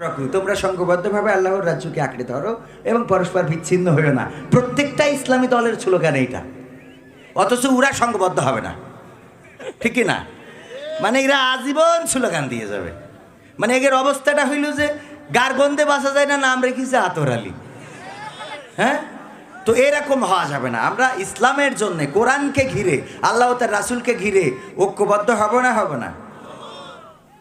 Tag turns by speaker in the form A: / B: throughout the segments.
A: রাখো তোমরা সংঘবদ্ধভাবে আল্লাহর রাজ্যকে আঁকড়ে ধরো এবং পরস্পর বিচ্ছিন্ন হয়েও না। প্রত্যেকটা ইসলামী দলের স্লোগান এইটা। অথচ ওরা সংঘবদ্ধ হবে না। ঠিক না? মানে এরা আজীবন স্লোগান দিয়ে যাবে। মানে এদের অবস্থাটা হইল যে, গার গন্ধে বাসা যায় না, নাম রেখেছে আতর আলী। হ্যাঁ? তো এরকম হওয়া যাবে না। আমরা ইসলামের জন্য, কোরআনকে ঘিরে, আল্লাহ তার রাসুলকে ঘিরে ঐক্যবদ্ধ হব না হব না।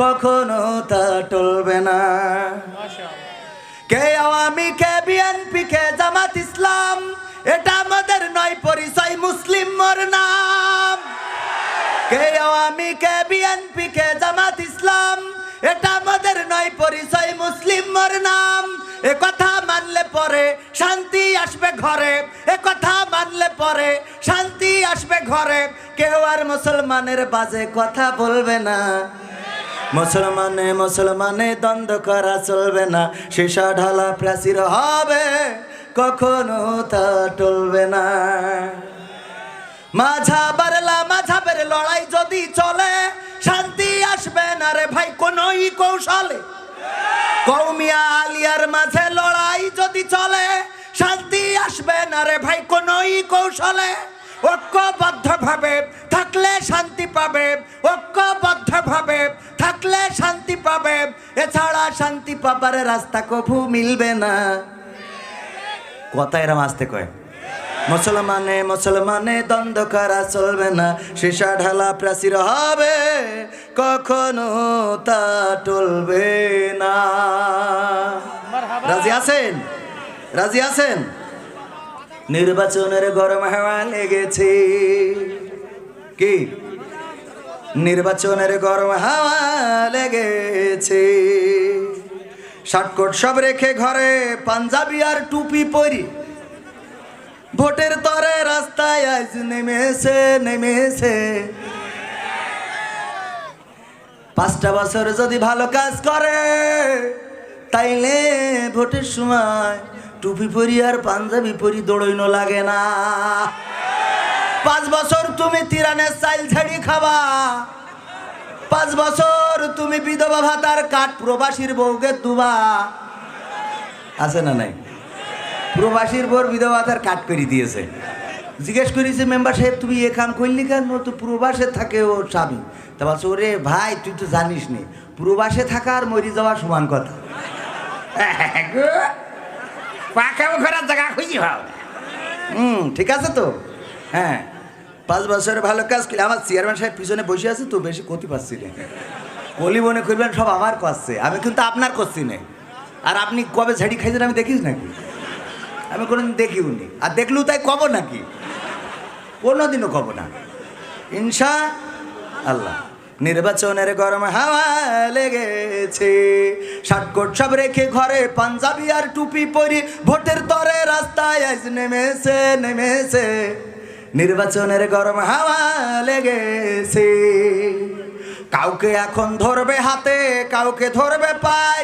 A: কখনো তা টলবে না। কে আওয়ামী কে বিএনপি কে জামাত ইসলাম, এটা আমাদের নয়, পরিচয় মুসলিম মোর নাম। কে আওয়ামী কে বিএনপি কে জামাত ইসলাম, এটা আমাদের নয়, পরিচয় মুসলিম মোর নাম। এ কথা মানলে পরে শান্তি আসবে ঘরে, এ কথা মানলে পরে শান্তি আসবে ঘরে। কেউ আর মুসলমানের বাজে কথা বলবে না। মুসলমানে মুসলমানে দ্বন্দ্ব করা চলবে না, সীসা ঢালা প্রাচীর হবে, কখনো তা টলবে না। মাঝা বারলা মাঝাবের লড়াই যদি চলে, শান্তি আসবে না রে ভাই, কোনই কৌশলে। কৌমিয়া আলিয়ার মাঝে লড়াই যদি চলে, শান্তি আসবে না রে ভাই, কোনই কৌশলে। ঐক্যবদ্ধ ভাবে থাকলে শান্তি পাবে ঐক্যবদ্ধ ভাবে থাকলে শান্তি পাবে। এছাড়া শান্তি পাবার রাস্তা কভু মিলবে না। কথা এরম আসতে কয়। মুসলমানে মুসলমানে দ্বন্দ্ব করা চলবে না। সীসা ঢালা প্রাচীর হবে কখনো তা টলবে না। রাজি আছেন? রাজি আছেন? নির্বাচনের গরম হাওয়া লেগেছে। কি? নির্বাচনের গরম হাওয়া লেগেছে। শার্টকোট সব রেখে ঘরে পাঞ্জাবি আর টুপি পরি। ভোটের তরে রাস্তায় আজ নেমেছে নেমেছে। পাঁচটা বছর যদি ভালো কাজ করে তাইলে ভোটের সময় টুপি পরি আর পাঞ্জাবি পরি দৌড়ইনো লাগে না। পাঁচ বছর তুমি তিরানের চাইল ছেড়ি খাবা। পাঁচ বছর তুমি বিধবা ভাতার কাঠ প্রবাসীর বউকে দুবা। আছে না নাই? প্রবাসীর বোর বিধবা ভাতার কাঠ করে দিয়েছে। জিজ্ঞেস করেছে, মেম্বার সাহেব, তুমি এ কাম করলি কেন? তো প্রবাসে থাকে ওর স্বামী। তা বলছে, ওরে ভাই, তুই তো জানিস নি প্রবাসে থাকা আর মরি যাওয়া সমান কথা। পাকা ঘোরার জায়গা খুঁজি ভাও হুম ঠিক আছে তো। হ্যাঁ। পাঁচ বছরের ভালো কাজ করলে আমার চেয়ারম্যান সাহেব পিছনে বসে আছে তো বেশি ক্ষতি পাচ্ছি না। কলি মনে করবেন সব আমার করছে। আমি কিন্তু আপনার করছি না। আর আপনি কবে ঝাড়ি খাইছেন আমি দেখিস নাকি? আমি কোনোদিন দেখিও নি। আর দেখলেও তাই কব নাকি? কোনোদিনও কব না। ইনশা আল্লাহ। নির্বাচনের গরম হাওয়া লেগেছে। শার্টকোট সব রেখে ঘরে পাঞ্জাবি আর টুপি পরি, ভোটের তরে রাস্তায় আজ নেমেছে নেমেছে। নির্বাচনের গরম হাওয়া লেগেছে। কাউকে এখন ধরবে হাতে, কাউকে ধরবে পাই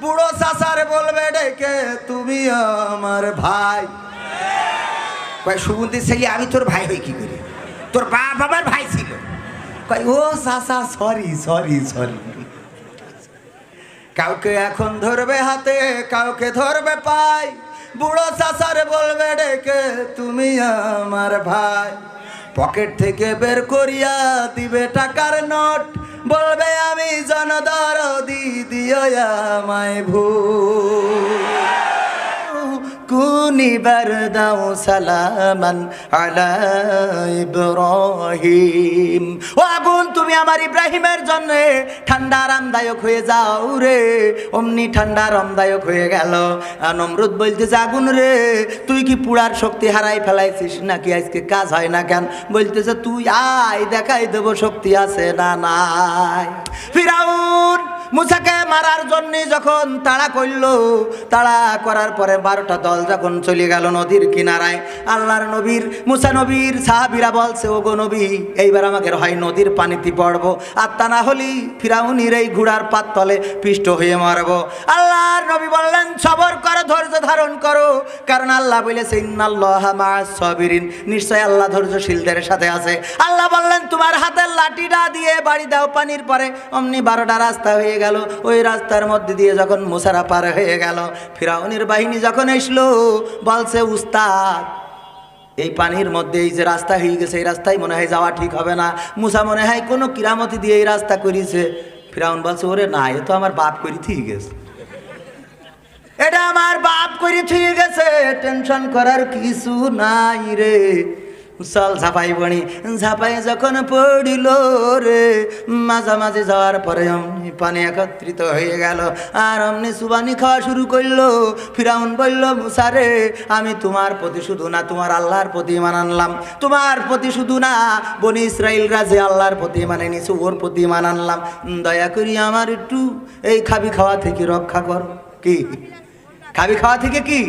A: বুড়ো চাচার বলবে, ডেকে তুমি আমার ভাই। কয় সুগন্ধি ছেলে আমি তোর ভাই হই কি করি? তোর বাপ আমার ভাই ও চাচা সরি সরি সরি কাউকে এখন ধরবে হাতে, কাউকে ধরবে পাই বুড়ো চাচার বলবে, ডেকে তুমি আমার ভাই। পকেট থেকে বের করিয়া দিবে টাকার নোট। বলবে, আমি জনদর দিদিও আমায় ভূ কুনিবার দাও সালামান আলা ইব্রাহিম। ও আগুন, তুমি আমার ইব্রাহিমের জন্য ঠান্ডা আরামদায়ক হয়ে যাও রে। অমনি ঠান্ডা আরামদায়ক হয়ে গেল। নমরুদ বলতেছে, আগুন রে, তুই কি পুড়ার শক্তি হারাই ফেলাইছিস নাকি আজকে কাজ হয় না কেন? বলতেছে, তুই আয়, দেখাই দেব শক্তি আছে না নাই। ফিরাউন মুসাকে মারার জন্য যখন তাড়া করল, তাড়া করার পরে বারোটা দল যখন চলে গেল নদীর কিনারায়, আল্লাহর নবীর, মুসা নবীর সাহাবিরা বলছে ও গো নবী, এইবার আমাকে হয় নদীর পানিতে পড়ব, আর তা না হলি ফিরাউনির এই ঘোড়ার পাত তলে পিষ্ট হয়ে মারবো। আল্লাহর নবী বললেন, সবর করো, ধৈর্য ধারণ করো। কারণ আল্লাহ বলেছে, ইন্নাল্লাহ সবিরিন। নিশ্চয় আল্লাহ ধৈর্যশীলদের সাথে আছে। আল্লাহ বললেন, তোমার হাতের লাঠিটা দিয়ে বাড়ি দাও। পানির পরে অমনি বারোটা রাস্তা হয়ে গেল, ওই রাস্তার মধ্যে দিয়ে যখন মুসারা পার হয়ে গেল, ফিরাউনের বাহিনী যখন এসলো, বলছে, উস্তাদ, এই পানির মধ্যে এই যে রাস্তা হয়ে গেছে, এই রাস্তায় মনে হয় যাওয়া ঠিক হবে না। মুসা মনে হয় কোনো কিরামতি দিয়ে এই রাস্তা করিছে। ফিরাউন বলছে, ওরে না, এ তো আমার বাপ করি ঠিক গেছে। এটা আমার বাপ করে ঠিক গেছে, টেনশন করার কিছু নাই রে। চল ঝাপাই বনি, ঝাপাই যখন পড়িল রে, মাঝামাঝি যাওয়ার পরে অমনি পানি একত্রিত হয়ে গেল। আর অমনি সুবানি খাওয়া শুরু করল। ফিরাউন বলল মুসারে আমি তোমার প্রতি শুধু না, তোমার আল্লাহর প্রতি মান আনলাম। তোমার প্রতি শুধু না, বনি ইসরায়েলরা যে আল্লাহর প্রতি মানে নিছে ওর প্রতি মান আনলাম। দয়া করি আমার একটু এই খাবি খাওয়া থেকে রক্ষা কর। কি? খাবি খাওয়া থেকে কি?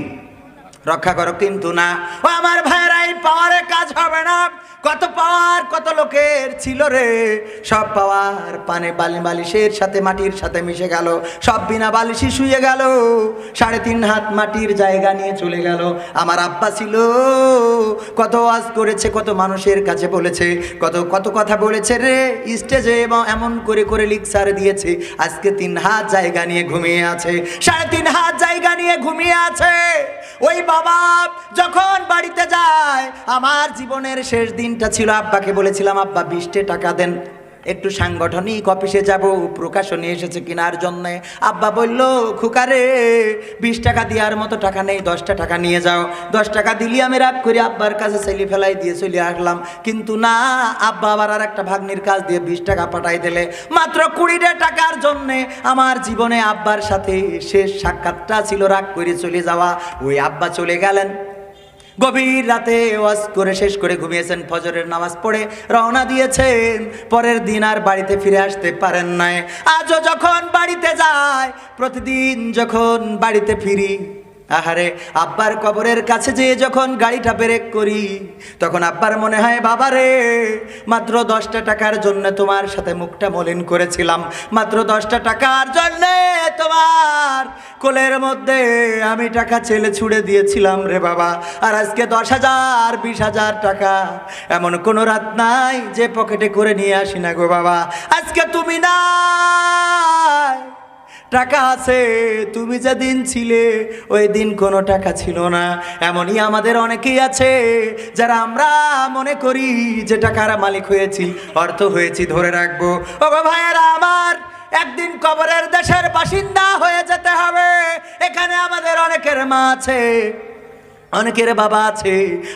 A: রক্ষা করো, কিন্তু না। ও আমার ভাইয়েরা, এই পাওয়ারে কাজ হবে না। কত পাওয়ার, কত লোকের ছিল রে। সব পাওয়ার পানে বালি বালিশের সাথে মাটির সাথে মিশে গেল। সব বিনা বালিশি শুয়ে গেল। সাড়ে তিন হাত মাটির জায়গা নিয়ে চলে গেল। আমার আব্বা ছিল। কত আজ করেছে, কত মানুষের কাছে বলেছে। কত কত কথা বলেছে রে। স্টেজে এবং এমন করে করে লিকসার দিয়েছে। আজকে তিন হাত জায়গা নিয়ে ঘুমিয়ে আছে। সাড়ে তিন হাত জায়গা নিয়ে ঘুমিয়ে আছে। ওই বাবা যখন বাড়িতে যায়, আমার জীবনের শেষ দিনটা ছিল আব্বাকে বলেছিলাম, আব্বা বিশটে টাকা দেন। একটু সাংগঠনিক অফিসে যাব, প্রকাশনী এসেছে কেনার জন্য। আব্বা বলল, খুকারে, বিশ টাকা দেওয়ার মতো টাকা নেই, দশটা টাকা নিয়ে যাও। দশ টাকা দিলি, আমি রাগ করে আব্বার কাছে সেলি ফেলাই দিয়ে চলে আসলাম। কিন্তু না, আব্বা আবার আর একটা ভাগ্নির কাজ দিয়ে বিশ টাকা পাঠাই দিলে। মাত্র কুড়িটা টাকার জন্যে আমার জীবনে আব্বার সাথে শেষ সাক্ষাৎটা ছিল, রাগ করে চলে যাওয়া। ওই আব্বা চলে গেলেন। গভীর রাতে ওয়াজ করে শেষ করে ঘুমিয়েছেন, ফজরের নামাজ পড়ে রওনা দিয়েছেন। পরের দিন আর বাড়িতে ফিরে আসতে পারেন নাই। আজও যখন বাড়িতে যায়, প্রতিদিন যখন বাড়িতে ফিরি আহারে, আব্বার কবরের কাছে যেয়ে যখন গাড়িটা ব্রেক করি, তখন আব্বার মনে হয়, বাবারে, মাত্র দশটা টাকার জন্য তোমার সাথে মুখটা মলিন করেছিলাম। মাত্র দশটা টাকার জন্য তোমার কোলের মধ্যে আমি টাকা ছেলে ছুড়ে দিয়েছিলাম রে বাবা। আর আজকে দশ হাজার, বিশ হাজার টাকা এমন কোনো রাত নাই যে পকেটে করে নিয়ে আসি না গো বাবা। আজকে তুমি না টাকা আছে, তুমি যেদিন ছিলে ওই দিন কোনো টাকা ছিল না। এমনই আমাদের অনেকেই আছে, যারা আমরা মনে করি যে টাকার মালিক হয়েছি, অর্থ হয়েছি, ধরে রাখব। ও ভাইয়েরা আমার, একদিন কবরের দেশের বাসিন্দা হয়ে যেতে হবে। এখানে আমাদের অনেকের মা আছে, অনেকের বাবা আছে,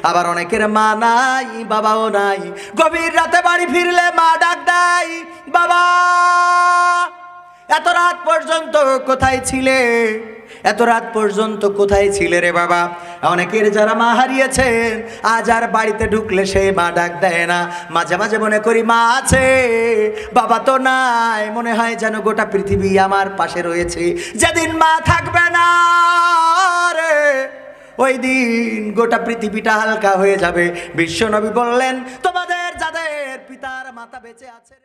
A: আবার অনেকের মা নাই, বাবাও নাই। গভীর রাতে বাড়ি ফিরলে মা ডাক দেয়, বাবা! এত রাত পর্যন্ত কোথায় ছিলে? এত রাত পর্যন্ত কোথায় ছিলে রে বাবা? অনেকের যারা মা হারিয়েছেন, আজ আর বাড়িতে ঢুকলে সে মা ডাক দেয় না। মাঝে মাঝে মনে করি মা আছে, বাবা তো নাই। মনে হয় যেন গোটা পৃথিবী আমার পাশে রয়েছে। যেদিন মা থাকবে না রে, ওই দিন গোটা পৃথিবীটা হালকা হয়ে যাবে। বিশ্বনবী বললেন, তোমাদের যাদের পিতার মাতা বেঁচে আছে